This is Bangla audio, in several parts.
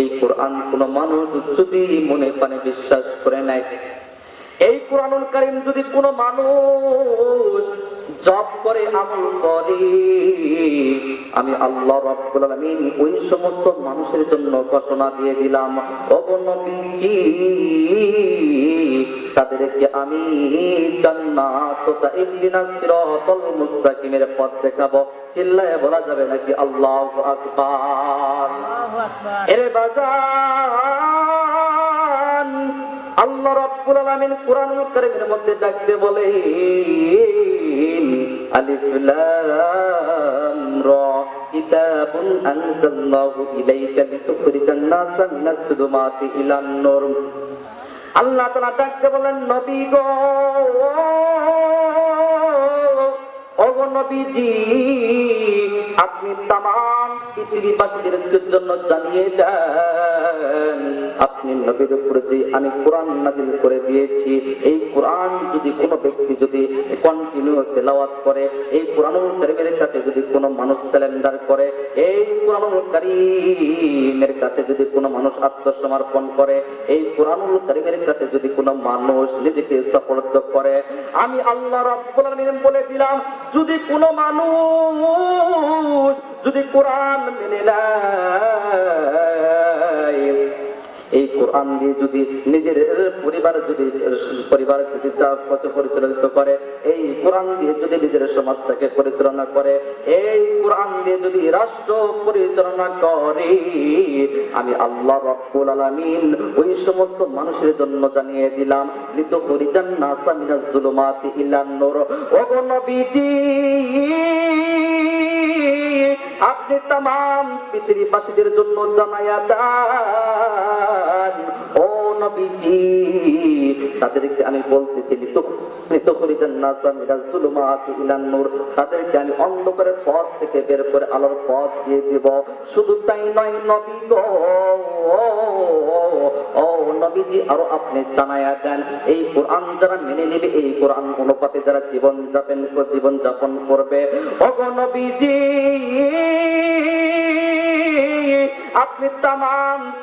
এই কোরআন কোন মানুষ যদি মনে প্রাণে বিশ্বাস করে নেয়, এই কোরআনুল কারিম যদি কোন মানুষ জব করে, আমল করে, আমি আল্লাহ রব্বুল আলামিন ওই সমস্ত মানুষের জন্য ঘোষণা দিয়ে দিলাম। অগণবিজি তাদেরকে আমি জান্নাত ইহদিনাস সিরাতাল মুস্তাকিমের পথ দেখাবো। চিল্লায় বলা যাবে নাকি আল্লাহু আকবার? এর বাজান আল্লাহ রাব্বুল আলামিন কোরআনুল কারীমের মধ্যে ডাকতে বলে আলিফ লাম রা কিতাবুন আনজালনাহু ইলাইকা লিতুখরিজান নাসা মিনাস সুলুমাতি ইলান নূর। আল্লাহ তালা ডাকতে বলেন নবী গো নবীজি আপনি তাম পৃথিবীবাসীদের জন্য জানিয়ে দেন। আপনি নবীর উপরে যে আমি কোরআন নাজিল করে দিয়েছি, এই কোরআন যদি কোনো ব্যক্তি যদি কন্টিনিউ তেলাওয়াত করে, এই কোরআনুল কারিমের কাছে যদি কোনো মানুষ স্যালেন্ডার করে, এই কোরআনুল কারিমের কাছে যদি কোনো মানুষ আত্মসমর্পণ করে, এই কোরআনুল কারিমের কাছে যদি কোনো মানুষ নিজেকে সফলত্ব করে, আমি আল্লাহ রাব্বুল আলামিন বলে দিলাম, যদি কোনো মানুষ যদি কোরআন মেনে নেয় এই কোরআন দিয়ে যদি নিজের পরিবার যদি পরিবার যদি যা পথ পরিচালিত করে, এই কোরআন দিয়ে যদি নিজের সমাজটাকে পরিচালনা করে, এই কোরআন দিয়ে যদি রাষ্ট্র পরিচালনা করে, আমি আল্লাহ রব্বুল আলামিন ওই সমস্ত মানুষের জন্য জানিয়ে দিলাম লিতু হরিজান নাসা মিনাজ জুলুমাতি ইলান নূর। ওগো আপনি তাম, পৃথিবীবাসীদের জন্য জানায়া ও তাদেরকে আমি তাদেরকে আমি অন্ধকারের পথ থেকে বের করে আলোর পথ দিয়ে দিব। শুধু তাই নয় নবী গো। ও আরও আপনি জানায়া দেন, এই কোরআন যারা মেনে নেবে, এই কোরআন অনুপাতে যারা জীবন যাপন জীবন যাপন করবে নবীজি আপনি তাম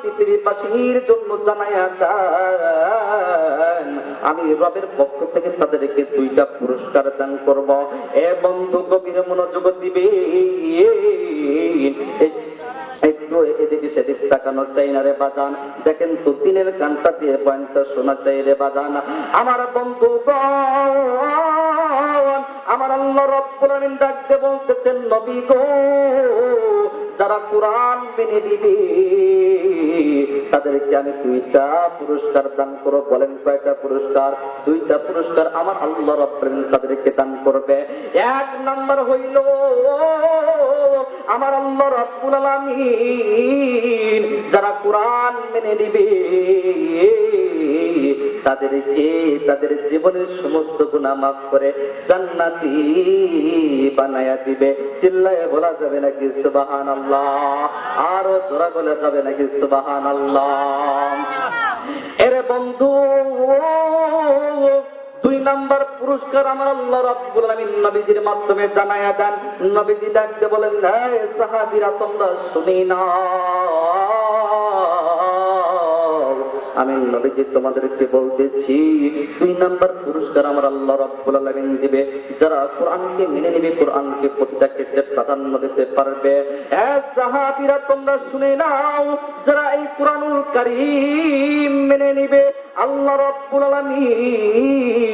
পৃথিবীবাসীর জন্য জানায়া দেন। আমি রবের পক্ষ থেকে তাদেরকে দুইটা পুরস্কার দান করব। এ বন্ধু গভীর মনোযোগ দিবে। দেখেন তো দিনের কানটা দিয়ে পয়েন্টটা শোনা চাই রে বাজান। আমার বন্ধু আমার আল্লাহ রব্বুল ডাকতে বলতেছেন, নবী গো যারা কোরআন মেনে দিবে তাদেরকে আমি দুইটা পুরস্কার দান করো বলেন কয়টা পুরস্কার? দুইটা পুরস্কার আমার আল্লাহ রব্বুল তাদেরকে দান করবে। এক নম্বর হইল, আমার আল্লাহ রব্বুল আলামিন যারা কোরআন মেনে নিবে। তাদেরকে তাদের জীবনের সমস্ত গুনাহ মাফ করে জান্নাতি বানায়া দিবে। চিল্লায় বলা যাবে নাকি সুবহানাল্লাহ? আরও জোরা বলা যাবে নাকি সুবহানাল্লাহ? এরে বন্ধু, দুই নাম্বার পুরস্কার আমার আল্লাহ রাব্বুল আলামিন নবীজির মাধ্যমে জানায়া দেন। নবীজি ডাকতে বলেন হে সাহাবীরা, তোমরা শুনি না। আমি নবীজি তোমাদেরকে বলতেছি, দুই নাম্বার পুরস্কার আমার আল্লাহ রাব্বুল আলামিন দিবে। যারা কোরআনকে মেনে নিবে, কোরআনকে প্রতিটা ক্ষেত্রে প্রাধান্য দিতে পারবে। সাহাবীরা, তোমরা শুনে নাও, যারা এই কোরআনুল কারীম মেনে নিবে, আল্লাহ রাব্বুল আলামিন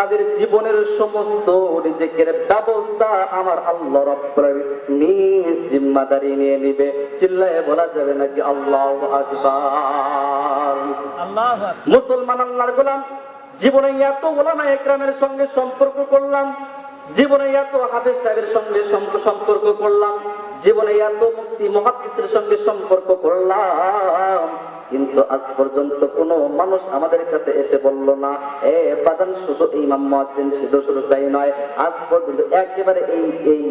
তাদের জীবনের সমস্ত রিজিকের ব্যবস্থা আমার আল্লাহ রাব্বুল নিজ জিম্মাদারি নিয়ে নিবে। চিল্লায়ে বলা যাবে নাকি আল্লাহু আকবার? মুসলমান আল্লাহর গোলাম জীবনে এত ওলামা একরামের সঙ্গে সম্পর্ক করলাম জীবনে এত হাফেজ সাহেবের সঙ্গে সম্পর্ক করলাম জীবনে এত মুক্তি মহাদিসের সঙ্গে সম্পর্ক করলাম কিন্তু আজ পর্যন্ত কোনো মানুষ আমাদের কাছে এসে বলল না, এ বাদান শুধু ইমাম আছেন শুধু শুধু তাই নয়, আজ পর্যন্ত একেবারে এই এই